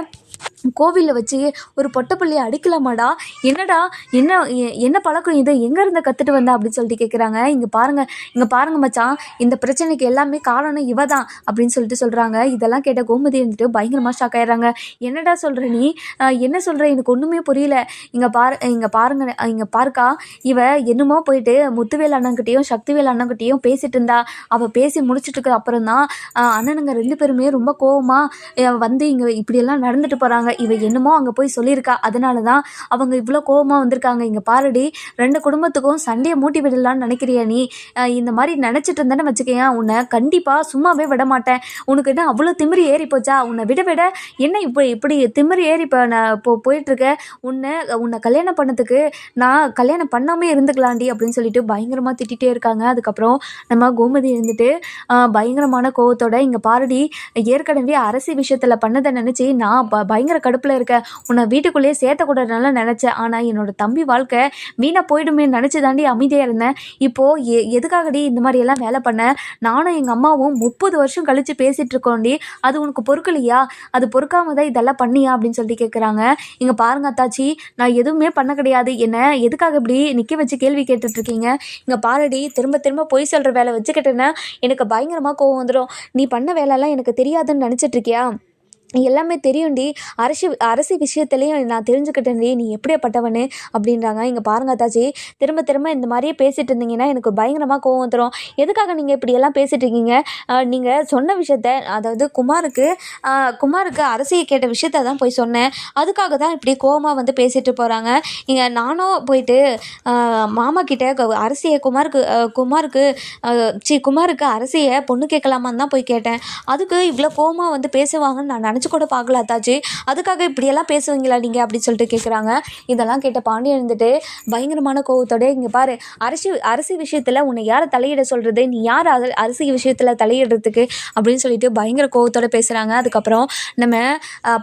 கோவிலில் வச்சு ஒரு பொட்டப்பள்ளியை அடிக்கலாமாடா? என்னடா? என்ன எ- என்ன பழக்கம் இது? எங்கேருந்து கற்றுட்டு வந்தா? அப்படின்னு சொல்லிட்டு கேட்குறாங்க இங்கே பாருங்கள் இங்கே பாருங்க மச்சான். இந்த பிரச்சனைக்கு எல்லாமே காரணம் இவ தான் அப்படின்னு சொல்லிட்டு சொல்கிறாங்க இதெல்லாம் கேட்ட கோமதி இருந்துட்டு பயங்கரமாக ஷாக் ஆயிடுறாங்க. என்னடா சொல்கிற நீ? என்ன சொல்கிற எனக்கு ஒன்றுமே புரியல. இங்கே பாரு இங்கே பாருங்க இங்கே பாருக்கா. இவ என்னமோ போயிட்டு முத்துவேல் அண்ணன்கிட்டயும் சக்திவேல் அண்ணன்கிட்டயும் பேசிட்டு இருந்தா. அவள் பேசி முடிச்சிட்டு அப்புறம் தான் அண்ணனுங்க ரெண்டு பேருமே ரொம்ப கோவமாக வந்து இங்கே இப்படியெல்லாம் நடந்துட்டு போகிறாங்க இவ என்னமோ அங்கே போய் சொல்லியிருக்கா. அதனால தான் அவங்க இவ்வளோ கோவமாக வந்திருக்காங்க. இங்கே பாருடி ரெண்டு குடும்பத்துக்கும் சண்டையை மூட்டி விடலான்னு நினைக்கிறியா நீ? இந்த மாதிரி நினச்சிட்டு இருந்தேன்னு வச்சுக்கேன் உன்னை கண்டிப்பாக சும்மாவே விட மாட்டேன். உனக்கு என்ன அவ்வளோ திமிரு ஏறி போச்சா? உன்னை விட விட என்ன இப்போ இப்படி திமிரி ஏறி இப்போ நான் இப்போ போயிட்டுருக்க? உன்னை உன்னை கல்யாணம் பண்ணதுக்கு நான் கல்யாணம் பண்ணாமே இருந்துக்கலாண்டி அப்படின்னு சொல்லிட்டு பயங்கரமாக திட்டிகிட்டே இருக்காங்க. அதுக்கப்புறம் நம்ம கோமதி இருந்துட்டு பயங்கரமான கோவத்தோட இங்கே பாருடி ஏற்கனவே அரசு விஷயத்தில் பண்ணதை நினச்சி நான் பயங்கர கடுப்பில் இருக்க உன்னை வீட்டுக்குள்ளேயே சேர்த்தக்கூடாதுனால நினச்சேன். ஆனால் என்னோட தம்பி வாழ்க்கை வீணாக போயிடுமே நினச்சி தாண்டி அமைதியாக இருந்தேன். இப்போது எ எதுக்காகடி இந்த மாதிரியெல்லாம் வேலை பண்ண? நானும் எங்கள் அம்மாவும் முப்பது வருஷம் கழித்து பேசிகிட்டு இருக்கோண்டி. அது உனக்கு பொறுக்கலையா? அது பொறுக்காம தான் இதெல்லாம் பண்ணியா? அப்படின்னு சொல்லிட்டு கேட்குறாங்க இங்கே பாருங்க அத்தாச்சி நான் எதுவுமே பண்ண கிடையாது. என்ன எதுக்காக இப்படி நிற்க வச்சு கேள்வி கேட்டுட்ருக்கீங்க இங்கே பாருடி திரும்ப திரும்ப பொய் சொல்கிற வேலை வச்சுக்கிட்டேன்னா எனக்கு பயங்கரமாக கோவம் வந்துடும் நீ பண்ண வேலைலாம் எனக்கு தெரியாதுன்னு நினச்சிட்ருக்கியா எல்லாமே தெரியும்டி. அரசு அரசு விஷயத்துலேயும் நான் தெரிஞ்சுக்கிட்டேன்டி. நீ எப்படியாப்பட்டவனு அப்படின்றாங்க. இங்கே பாருங்க அத்தாச்சி. திரும்ப திரும்ப இந்த மாதிரியே பேசிட்டு இருந்தீங்கன்னா எனக்கு பயங்கரமாக கோவம் வந்துடும் எதுக்காக நீங்கள் இப்படியெல்லாம் பேசிட்டு இருக்கீங்க? நீங்கள் சொன்ன விஷயத்த அதாவது குமாருக்கு குமாருக்கு அரசியை கேட்ட விஷயத்த தான் போய் சொன்னேன். அதுக்காக தான் இப்படி கோவமாக வந்து பேசிட்டு போகிறாங்க இங்கே நானும் போயிட்டு மாமா கிட்ட அரசியை குமாருக்கு குமாருக்கு சி குமாருக்கு அரசியை பொண்ணு கேட்கலாமான்னு தான் போய் கேட்டேன். அதுக்கு இவ்வளோ கோவமாக வந்து பேசுவாங்கன்னு நான் நினச்சி கூட பார்க்கல அத்தாச்சி. அதுக்காக இப்படியெல்லாம் பேசுவீங்களா நீங்கள் அப்படின்னு சொல்லிட்டு கேட்குறாங்க இதெல்லாம் கேட்ட பாண்டியன் இருந்துட்டு பயங்கரமான கோவத்தோட இங்கே பாரு அரசி அரசி விஷயத்தில் உன்னை யாரை தலையிட சொல்கிறது நீ யார் அர அரசி விஷயத்தில் தலையிடுறதுக்கு? அப்படின்னு சொல்லிட்டு பயங்கர கோவத்தோட பேசுகிறாங்க அதுக்கப்புறம் நம்ம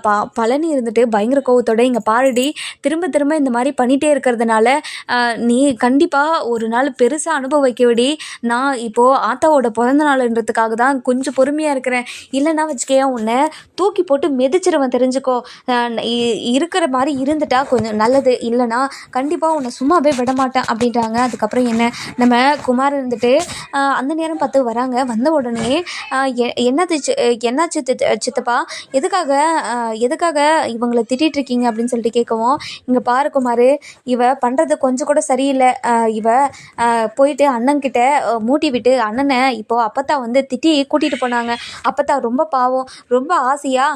ப பழனி இருந்துட்டு பயங்கர கோவத்தோட இங்கே பாருடி திரும்ப திரும்ப இந்த மாதிரி பண்ணிகிட்டே இருக்கிறதுனால நீ கண்டிப்பாக ஒரு நாள் பெருசாக அனுபவிக்க விடி நான் இப்போது ஆத்தாவோட பிறந்த நாளுன்றதுக்காக தான் கொஞ்சம் பொறுமையாக இருக்கிறேன். இல்லைன்னா வச்சுக்கையா உன்னை தூக்கி போட்டு மிதிச்சிருவன் தெரிஞ்சுக்கோ. இ- இருக்கிற மாதிரி இருந்துட்டா கொஞ்சம் நல்லது. இல்லைனா கண்டிப்பாக உன்னை சும்மாவே விட மாட்டேன் அப்படின்றாங்க. அதுக்கப்புறம் என்ன? நம்ம குமார் இருந்துட்டு அந்த நேரம் பார்த்து வராங்க. வந்த உடனே எ- என்னது என்னாச்சு சித்தப்பா? எதுக்காக எதுக்காக இவங்களை திட்டிகிட்டு இருக்கீங்க அப்படின்னு சொல்லிட்டு கேட்கவும் இங்கே பாரு குமார் இவ பண்ணுறது கொஞ்சம் கூட சரியில்லை. இவ போயிட்டு அண்ணன்கிட்ட மூட்டி விட்டு அண்ணனை இப்போது அப்பத்தா வந்து திட்டி கூட்டிகிட்டு போனாங்க. அப்பத்தா ரொம்ப பாவம் ரொம்ப ஆசையாக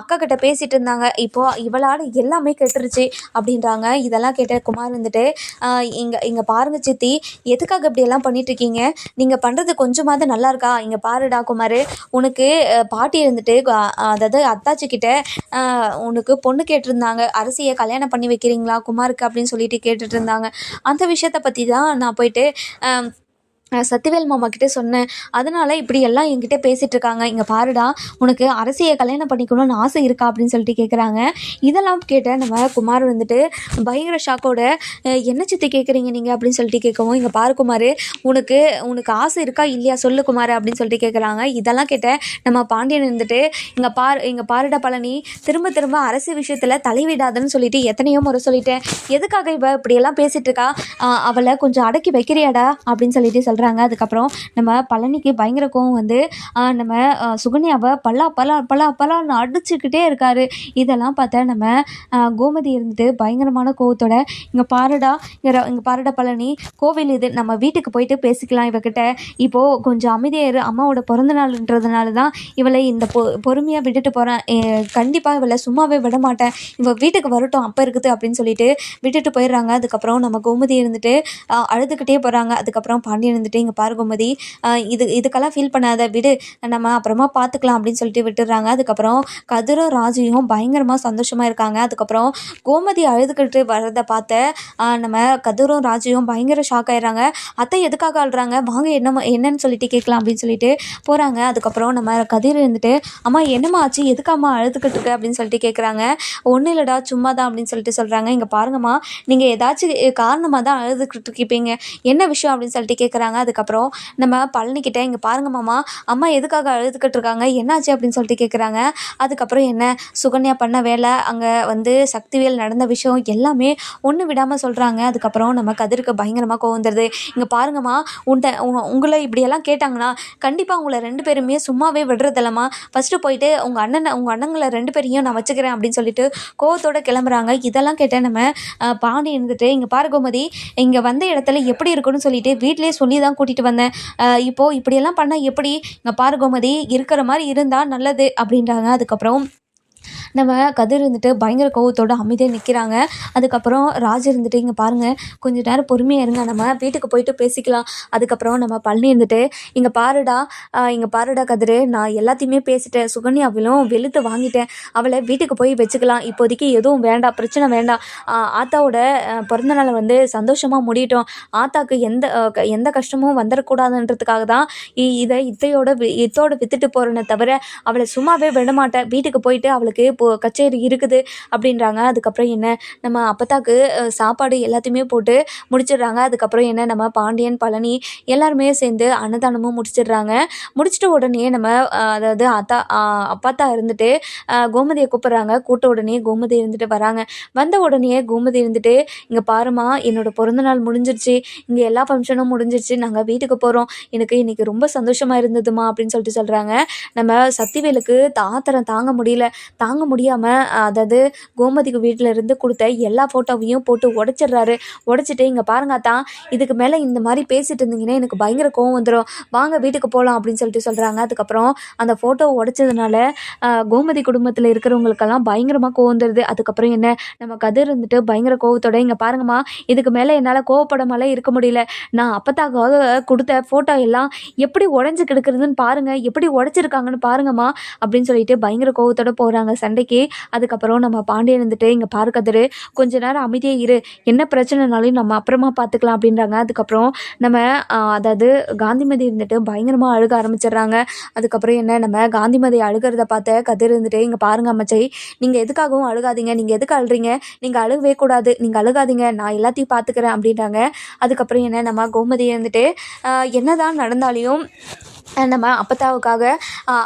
அக்கா கிட்ட பேசிட்டு இருந்தாங்க இப்போது இவளால் எல்லாமே கெட்டுருச்சு அப்படின்றாங்க. இதெல்லாம் கேட்ட குமார் வந்துட்டு இங்கே இங்கே பாருங்க சித்தி எதுக்காக இப்படி எல்லாம் பண்ணிட்டு இருக்கீங்க நீங்கள் பண்ணுறது கொஞ்சமாவது நல்லா இருக்கா இங்கே பாருடா குமார் உனக்கு பாட்டி இருந்துட்டு அதாவது அத்தாச்சி கிட்ட உனக்கு பொண்ணு கேட்டிருந்தாங்க. அரசியை கல்யாணம் பண்ணி வைக்கிறீங்களா குமாருக்கு? அப்படின்னு சொல்லிட்டு கேட்டுட்டு இருந்தாங்க அந்த விஷயத்தை பற்றி தான் நான் போயிட்டு சத்திவேல் மாமா கிட்டே சொன்னேன். அதனால இப்படி எல்லாம் என்கிட்ட பேசிட்டு இருக்காங்க. இங்கே பாருடா உனக்கு அரசியை கல்யாணம் பண்ணிக்கணும்னு ஆசை இருக்கா அப்படின்னு சொல்லிட்டு கேட்குறாங்க இதெல்லாம் கேட்ட நம்ம குமார் வந்துட்டு பயங்கர ஷாக்கோட என்ன சித்தி கேட்குறீங்க நீங்கள் அப்படின்னு சொல்லிட்டு கேட்கவும் இங்கே பாரு குமார் உனக்கு உனக்கு ஆசை இருக்கா இல்லையா? சொல்லு குமார் அப்படின்னு சொல்லிட்டு கேட்குறாங்க இதெல்லாம் கேட்ட நம்ம பாண்டியன் இருந்துட்டு இங்கே பாரு இங்கே பாருடா பழனி திரும்ப திரும்ப அரசு விஷயத்தில் தலைவிடாதுன்னு சொல்லிட்டு எத்தனையோ முறை சொல்லிட்டேன். எதுக்காக இவ இப்படியெல்லாம் பேசிட்டு இருக்கா? அவளை கொஞ்சம் அடக்கி வைக்கிறியாடா? அப்படின்னு சொல்லிட்டு சொல்கிறாங்க சொல்கிறாங்க அதுக்கப்புறம் நம்ம பழனிக்கு பயங்கர கோவம் வந்து நம்ம சுகன்யாவை பல்லா பல்லா பல்லா பலான்னு அடிச்சுக்கிட்டே இருக்காரு. இதெல்லாம் பார்த்தா நம்ம கோமதி இருந்துட்டு பயங்கரமான கோவத்தோட இங்கே பாருடா இங்கே இங்கே பாருடா பழனி கோவில் இது நம்ம வீட்டுக்கு போயிட்டு பேசிக்கலாம் இவகிட்ட. இப்போது கொஞ்சம் அமைதியாக இரு அம்மாவோட பிறந்த நாள்ன்றதுனால தான் இவளை இந்த பொ பொறுமையாக விட்டுட்டு போகிறேன் கண்டிப்பாக இவளை சும்மாவே விட மாட்டேன். இவள் வீட்டுக்கு வரட்டும் அப்போ இருக்குது அப்படின்னு சொல்லிட்டு விட்டுட்டு போயிடுறாங்க. அதுக்கப்புறம் நம்ம கோமதி இருந்துட்டு அழுதுகிட்டே போகிறாங்க அதுக்கப்புறம் பாண்டியன் வந்துட்டு இங்கே பாரு கோமதி. இது இதுக்கெல்லாம் ஃபீல் பண்ணாத. விடு. நம்ம அப்புறமா பார்த்துக்கலாம் அப்படின்னு சொல்லிட்டு விட்டுடுறாங்க. அதுக்கப்புறம் கதிரும் ராஜியும் பயங்கரமாக சந்தோஷமாக இருக்காங்க. அதுக்கப்புறம் கோமதி அழுதுகிட்டு வர்றதை பார்த்த நம்ம கதிரும் ராஜியும் பயங்கர ஷாக் ஆயிடுறாங்க. அத்தை எதுக்காக அழுறாங்க? வாங்க என்ன என்னன்னு சொல்லிட்டு கேட்கலாம் அப்படின்னு சொல்லிட்டு போகிறாங்க அதுக்கப்புறம் நம்ம கதிர் இருந்துட்டு அம்மா என்னம்மா ஆச்சு? எதுக்காம்மா அழுதுகிட்டு இருக்கு? அப்படின்னு சொல்லிட்டு கேட்குறாங்க. ஒன்றும் இல்லைடா சும்மா தான் அப்படின்னு சொல்லிட்டு சொல்கிறாங்க இங்கே பாருங்கம்மா நீங்கள் ஏதாச்சும் காரணமாக தான் அழுதுகிட்டு இருப்பீங்க என்ன விஷயம்? அப்படின்னு சொல்லிட்டு கேட்குறாங்க. அதுக்கப்புறம் நம்ம பழனிக்கிட்ட இங்கே பாருங்க மாமா அம்மா எதுக்காக அழுதுகிட்டு இருக்காங்க என்னாச்சு? அப்படின்னு சொல்லிட்டு கேட்குறாங்க அதுக்கப்புறம் என்ன? சுகன்யா பண்ண வேலை அங்கே வந்து சக்திவேல் நடந்த விஷயம் எல்லாமே ஒன்று விடாமல் சொல்கிறாங்க அதுக்கப்புறம் நம்ம கதிருக்கு பயங்கரமாக கோவம் தருது இங்கே பாருங்கம்மா உன்ட்ட உங்களை இப்படியெல்லாம் கேட்டாங்கன்னா கண்டிப்பாக உங்களை ரெண்டு பேருமே சும்மாவே விடுறதில்லம்மா. ஃபஸ்ட்டு போயிட்டு உங்கள் அண்ணனை உங்கள் அண்ணங்களை ரெண்டு பேரையும் நான் வச்சுக்கிறேன் அப்படின்னு சொல்லிட்டு கோவத்தோட கிளம்புறாங்க. இதெல்லாம் கேட்டேன் நம்ம பாண்டி இருந்துட்டு இங்கே பாரு கோமதி இங்கே வந்த இடத்துல எப்படி இருக்குன்னு சொல்லிட்டு வீட்டிலே சொல்லி தான் கூட்டிகிட்டு வந்தேன். இப்போது இப்படியெல்லாம் பண்ணால் எப்படி? இங்கே பாரு கோமதி இருக்கிற மாதிரி இருந்தால் நல்லது அப்படின்றாங்க. அதுக்கப்புறம் நம்ம கதிர் இருந்துட்டு பயங்கர கோவத்தோட அமைதியாக நிற்கிறாங்க அதுக்கப்புறம் ராஜ் இருந்துட்டு இங்கே பாருங்கள் கொஞ்சம் நேரம் பொறுமையாக இருங்க. நம்ம வீட்டுக்கு போயிட்டு பேசிக்கலாம். அதுக்கப்புறம் நம்ம பழனி இருந்துட்டு இங்கே பாருடா இங்கே பாருடா கதிர். நான் எல்லாத்தையுமே பேசிட்டேன். சுகன்யாவிலும் வெளுத்து வாங்கிட்டேன். அவளை வீட்டுக்கு போய் வச்சுக்கலாம். இப்போதைக்கு எதுவும் வேண்டாம். பிரச்சனை வேண்டாம். ஆத்தாவோட பிறந்தநாளை பிறந்த நாளை வந்து சந்தோஷமாக முடியட்டும். ஆத்தாக்கு எந்த க- எந்த கஷ்டமும் வந்துடக்கூடாதுன்றதுக்காக தான் இ- இதை இத்தையோட வி- இத்தோட வித்துட்டு போகிறேன்னு தவிர அவளை சும்மாவே விட மாட்டேன் வீட்டுக்கு போயிட்டு அவளுக்கு இப்போ கச்சேரி இருக்குது அப்படின்றாங்க. அதுக்கப்புறம் என்ன? நம்ம அப்பத்தாக்கு சாப்பாடு எல்லாத்தையுமே போட்டு முடிச்சிடுறாங்க. அதுக்கப்புறம் என்ன? நம்ம பாண்டியன் பழனி எல்லாருமே சேர்ந்து அன்னதானமும் முடிச்சிடுறாங்க. முடிச்சிட்ட உடனே நம்ம அதாவது அத்தா அப்பாத்தா இருந்துட்டு கோமதியை கூப்பிட்றாங்க. கூட்ட உடனே கோமதி இருந்துட்டு வராங்க. வந்த உடனே கோமதி இருந்துட்டு இங்கே பாருமா என்னோட பிறந்தநாள் முடிஞ்சிருச்சு. இங்கே எல்லா ஃபங்க்ஷனும் முடிஞ்சிருச்சு. நாங்கள் வீட்டுக்கு போகிறோம் எனக்கு இன்றைக்கி ரொம்ப சந்தோஷமாக இருந்ததுமா அப்படின்னு சொல்லிட்டு சொல்கிறாங்க நம்ம சக்திவேலுக்கு தாத்திரம் தாங்க முடியல. தாங்க முடியாமல் அதாவது கோமதிக்கு வீட்டில் இருந்து கொடுத்த எல்லா ஃபோட்டோவையும் போட்டு உடச்சிடுறாரு. உடச்சிட்டு இங்கே பாருங்க தான் இதுக்கு மேலே இந்த மாதிரி பேசிட்டு இருந்தீங்கன்னா எனக்கு பயங்கர கோவம் வந்துடும் வாங்க வீட்டுக்கு போகலாம் அப்படின்னு சொல்லிட்டு சொல்கிறாங்க அதுக்கப்புறம் அந்த ஃபோட்டோ உடச்சதுனால கோமதி குடும்பத்தில் இருக்கிறவங்களுக்கெல்லாம் பயங்கரமாக கோவம் வந்துடுது அதுக்கப்புறம் என்ன நம்ம கதிர் இருந்துட்டு பயங்கர கோவத்தோட இங்கே பாருங்கம்மா இதுக்கு மேலே என்னால் கோவப்படாமலே இருக்க முடியல. நான் அப்பத்தாக்காக கொடுத்த ஃபோட்டோ எல்லாம் எப்படி உடஞ்சி கிடக்குறதுன்னு பாருங்கள் எப்படி உடச்சிருக்காங்கன்னு பாருங்கம்மா அப்படின்னு சொல்லிட்டு பயங்கர கோவத்தோட போகிறாங்க சண்டைக்கு அதுக்கப்புறம் நம்ம பாண்டியன் இருந்துட்டு இங்கே பாரு கதிரு கொஞ்ச நேரம் அமைதியாக இரு. என்ன பிரச்சனைனாலும் நம்ம அப்புறமா பார்த்துக்கலாம் அப்படின்றாங்க. அதுக்கப்புறம் நம்ம அதாவது காந்திமதி இருந்துட்டு பயங்கரமாக அழுக ஆரம்பிச்சிடுறாங்க. அதுக்கப்புறம் என்ன நம்ம காந்திமதி அழுகிறத பார்த்த கதிர் இருந்துட்டு இங்கே பாருங்க அமைச்சை நீங்கள் எதுக்காகவும் அழுகாதீங்க. நீங்கள் எதுக்கு அழுறீங்க? நீங்கள் அழுகவே கூடாது. நீங்கள் அழுகாதீங்க. நான் எல்லாத்தையும் பார்த்துக்கிறேன் அப்படின்றாங்க. அதுக்கப்புறம் என்ன நம்ம கோமதி இருந்துட்டு என்னதான் நடந்தாலையும் நம்ம அப்பத்தாவுக்காக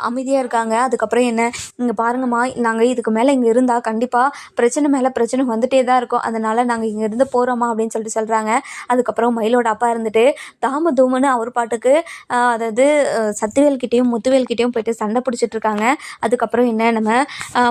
அமைதியாக இருக்காங்க. அதுக்கப்புறம் என்ன? இங்கே பாருங்கம்மா நாங்கள் இதுக்கு மேலே இங்கே இருந்தால் கண்டிப்பாக பிரச்சனை மேலே பிரச்சனை வந்துட்டே தான் இருக்கும். அதனால் நாங்கள் இங்கே இருந்து போகிறோமா அப்படின்னு சொல்லிட்டு சொல்கிறாங்க அதுக்கப்புறம் மயிலோட அப்பா இருந்துட்டு தாம தூமன்னு அவர் பாட்டுக்கு அதாவது சத்துவேல்கிட்டையும் முத்துவேல்கிட்டையும் போயிட்டு சண்டை பிடிச்சிட்டு இருக்காங்க. அதுக்கப்புறம் என்ன நம்ம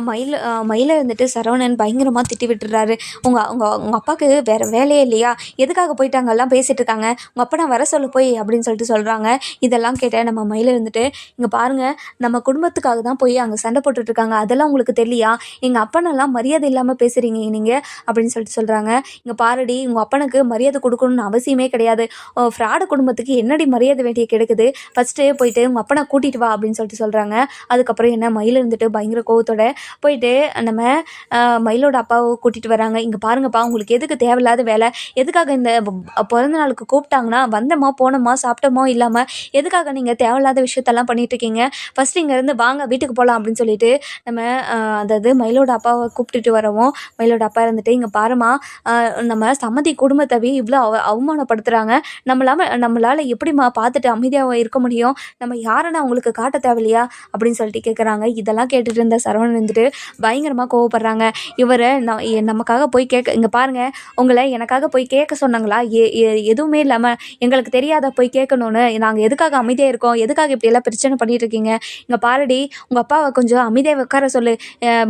மயில் மயிலை இருந்துட்டு சரவணன் பயங்கரமாக திட்டி விட்டுறாரு. உங்கள் உங்கள் உங்கள் அப்பாவுக்கு வேறு வேலையே இல்லையா? எதுக்காக போயிட்டாங்கலாம் அங்கெல்லாம் இருக்காங்க? உங்கள் அப்பா நான் வர சொல்ல போய் அப்படின்னு சொல்லிட்டு சொல்கிறாங்க இதெல்லாம் கேட்ட நம்ம மயில இருந்துட்டு இங்கே பாருங்கள் நம்ம குடும்பத்துக்காக தான் போய் அங்கே சண்டை போட்டுட்டு இருக்காங்க அதெல்லாம் உங்களுக்கு தெரியலையா? எங்கள் அப்பனெல்லாம் மரியாதை இல்லாமல் பேசுகிறீங்க நீங்கள் அப்படின்னு சொல்லிட்டு சொல்கிறாங்க இங்கே பாருடி உங்கள் அப்பனுக்கு மரியாதை கொடுக்கணும்னு அவசியமே கிடையாது. ஃப்ராட குடும்பத்துக்கு என்னடி மரியாதை வேண்டிய கிடைக்குது? ஃபஸ்ட்டு போயிட்டு உங்கள் அப்பனை கூட்டிகிட்டு வா அப்படின்னு சொல்லிட்டு சொல்கிறாங்க அதுக்கப்புறம் என்ன மயில் இருந்துட்டு பயங்கர கோவத்தோட போயிட்டு நம்ம மயிலோட அப்பாவை கூட்டிகிட்டு வராங்க. இங்கே பாருங்கப்பா உங்களுக்கு எதுக்கு தேவையில்லாத வேலை? எதுக்காக இந்த பிறந்த நாளுக்கு கூப்பிட்டாங்கன்னா வந்தோமா போனோமா சாப்பிட்டோமோ இல்லாமல் எதுக்காக நீங்கள் தேவையில்லாத விஷயத்தெல்லாம் பண்ணிட்டு இருக்கீங்க ஃபஸ்ட்டு இங்கேருந்து வாங்க வீட்டுக்கு போகலாம் அப்படின்னு சொல்லிட்டு நம்ம அதாவது மயிலோட அப்பாவை கூப்பிட்டுட்டு வரவும் மயிலோட அப்பா இருந்துட்டு இங்கே பாருமா நம்ம சம்மதி குடும்பத்தவி இவ்வளோ அவ அவமானப்படுத்துகிறாங்க நம்மளால் நம்மளால் எப்படிம்மா பார்த்துட்டு அமைதியாக இருக்க முடியும்? நம்ம யாருன்னு அவங்களுக்கு காட்ட தேவையில்லையா? அப்படின்னு சொல்லிட்டு கேட்குறாங்க இதெல்லாம் கேட்டுட்டு இருந்த சரவணன் இருந்துட்டு பயங்கரமாக கோவப்படுறாங்க. இவரை ந எ- நமக்காக போய் கேட்க இங்கே பாருங்கள் உங்களை எனக்காக போய் கேட்க சொன்னாங்களா? எ- எதுவுமே இல்லாமல் எங்களுக்கு தெரியாத போய் கேட்கணும்னு நாங்கள் எதுக்காக அமைதியாக இருக்கோம்? எதுக்காக இப்படி எல்லாம் பிரச்சனை பண்ணிட்டு இருக்கீங்க இங்கே பாருடி உங்கள் அப்பாவை கொஞ்சம் அமைதியாக உட்கார சொல்லு.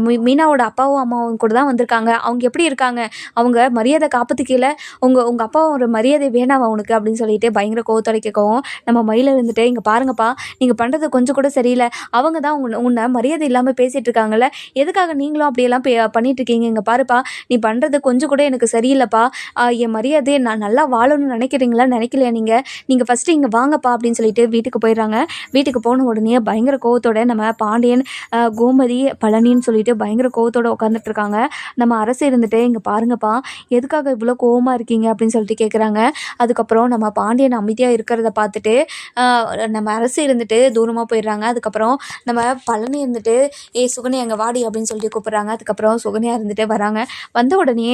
மீ- மீனாவோட அப்பாவும் அம்மாவும் கூட தான் வந்திருக்காங்க. அவங்க எப்படி இருக்காங்க? அவங்க மரியாதை காப்பத்து கீழே உங்கள் உங்கள் அப்பா ஒரு மரியாதை வேணாம் அவனுக்கு அப்படின்னு சொல்லிட்டு பயங்கர கோவத்தோட கேட்கவும் நம்ம மயில இருந்துட்டு இங்கே பாருங்கப்பா நீங்கள் பண்ணுறது கொஞ்சம் கூட சரியில்லை. அவங்க தான் உன்னை உன்னை மரியாதை இல்லாமல் பேசிகிட்டு இருக்காங்கல்ல எதுக்காக நீங்களும் அப்படியெல்லாம் பே பண்ணிட்டு இருக்கீங்க இங்கே பாருப்பா நீ பண்ணுறது கொஞ்சம் கூட எனக்கு சரியில்லைப்பா. என் மரியாதையை நான் நல்லா வாழணும்னு நினைக்கிறீங்களா? நினைக்கலையா நீங்கள் நீங்கள் ஃபஸ்ட்டு இங்கே வாங்கப்பா அப்படின்னு சொல்லிட்டு வீட்டுக்கு போயிடுறாங்க. வீட்டுக்கு போன உடனே பயங்கர கோவத்தோட நம்ம பாண்டியன் கோமதி பழனின்னு சொல்லிட்டு பயங்கர கோவத்தோட உட்காந்துட்டு இருக்காங்க. நம்ம அரசு இருந்துட்டு இங்கே பாருங்கப்பா எதுக்காக இவ்வளோ கோவமாக இருக்கீங்க? அப்படின்னு சொல்லிட்டு கேட்குறாங்க அதுக்கப்புறம் நம்ம பாண்டியன் அமைதியாக இருக்கிறத பார்த்துட்டு நம்ம அரசு இருந்துட்டு தூரமாக போயிடுறாங்க. அதுக்கப்புறம் நம்ம பழனி இருந்துட்டு ஏ சுகனி அங்கே வாடி அப்படின்னு சொல்லிட்டு கூப்பிட்றாங்க. அதுக்கப்புறம் சுகனியாக இருந்துட்டு வராங்க. வந்த உடனே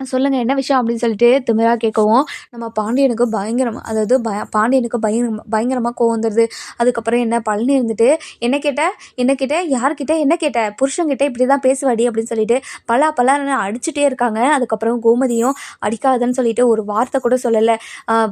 சொல்லுங்கள் என்ன விஷயம் அப்படின்னு சொல்லிட்டு திமிரா கேட்கவும் நம்ம பாண்டியனுக்கு பயங்கரமாக அதாவது பய பாண்டியனுக்கு பயங்கரமாக பயங்கரமாக கோவம் வந்துடுது அதுக்கப்புறம் என்ன பழனி இருந்துட்டு என்ன கேட்ட? என்ன கேட்ட? யார்கிட்ட? என்ன கேட்ட? புருஷங்கிட்ட இப்படி தான் பேசுவாடி அப்படின்னு சொல்லிட்டு பலா பலான்னு அடிச்சுட்டே இருக்காங்க. அதுக்கப்புறம் கோமதியும் அடிக்காதன்னு சொல்லிட்டு ஒரு வார்த்தை கூட சொல்லலை.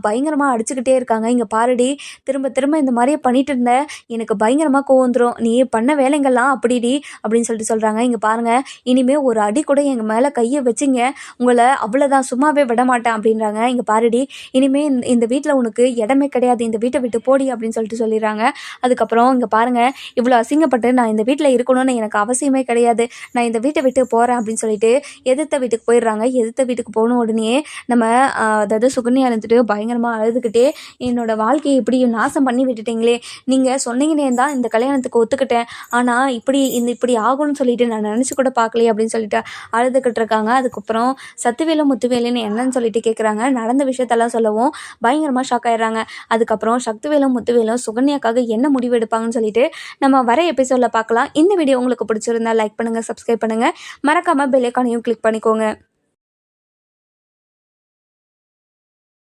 பயங்கரமாக அடிச்சுக்கிட்டே இருக்காங்க. இங்கே பாருடி திரும்ப திரும்ப இந்த மாதிரியே பண்ணிட்டு இருந்த எனக்கு பயங்கரமாக கோவம் வந்துடும் நீ பண்ண வேலைங்கள்லாம் அப்படிடி அப்படின்னு சொல்லிட்டு சொல்கிறாங்க இங்கே பாருங்கள் இனிமேல் ஒரு அடி கூட எங்கள் மேலே கையை வச்சிங்க. உங்களை அவ்வளோதான் சும்மாவே விட மாட்டேன் அப்படின்றாங்க. இங்கே பாருடி இனிமே இந்த- வீட்டில் உனக்கு இடமே கிடையாது. இந்த வீட்டை விட்டு போடி அப்படின்னு சொல்லிட்டு சொல்லிடுறாங்க. அதுக்கப்புறம் இங்கே பாருங்கள் இவ்வளோ அசிங்கப்பட்டு நான் இந்த வீட்டில் இருக்கணும்னு எனக்கு அவசியமே கிடையாது. நான் இந்த வீட்டை விட்டு போகிறேன் அப்படின்னு சொல்லிட்டு எதிர்த்த வீட்டுக்கு போயிடுறாங்க. எதிர்த்த வீட்டுக்கு போன உடனே நம்ம அதாவது சுகன்யா இருந்துட்டு பயங்கரமாக அழுதுகிட்டே என்னோட வாழ்க்கையை இப்படி நாசம் பண்ணி விட்டுட்டீங்களே. நீங்கள் சொன்னீங்கன்னே தான் இந்த கல்யாணத்துக்கு ஒத்துக்கிட்டேன். ஆனால் இப்படி இந்த இப்படி ஆகும்னு சொல்லிட்டு நான் நினச்சி கூட பார்க்கலையே அப்படின்னு சொல்லிட்டு அழுதுகிட்டு இருக்காங்க. அதுக்கப்புறம் சத்துவேலு முத்துவேலுன்னு என்னன்னு சொல்லிட்டு கேட்குறாங்க நடந்த விஷயத்தெல்லாம் சொல்லவும் பயங்கரமாக ஷாக் ஆயிடுறாங்க. அதுக்கப்புறம் சக்திவேலும் முத்துவேலும் சுகன்யாக்காக என்ன முடிவு எடுப்பாங்கன்னு சொல்லிட்டு நம்ம வர எபிசோடில் பார்க்கலாம் இந்த வீடியோ உங்களுக்கு பிடிச்சிருந்தா லைக் பண்ணுங்கள் சப்ஸ்கிரைப் பண்ணுங்கள் மறக்காமல் பெல்லைக்கானையும் கிளிக் பண்ணிக்கோங்க.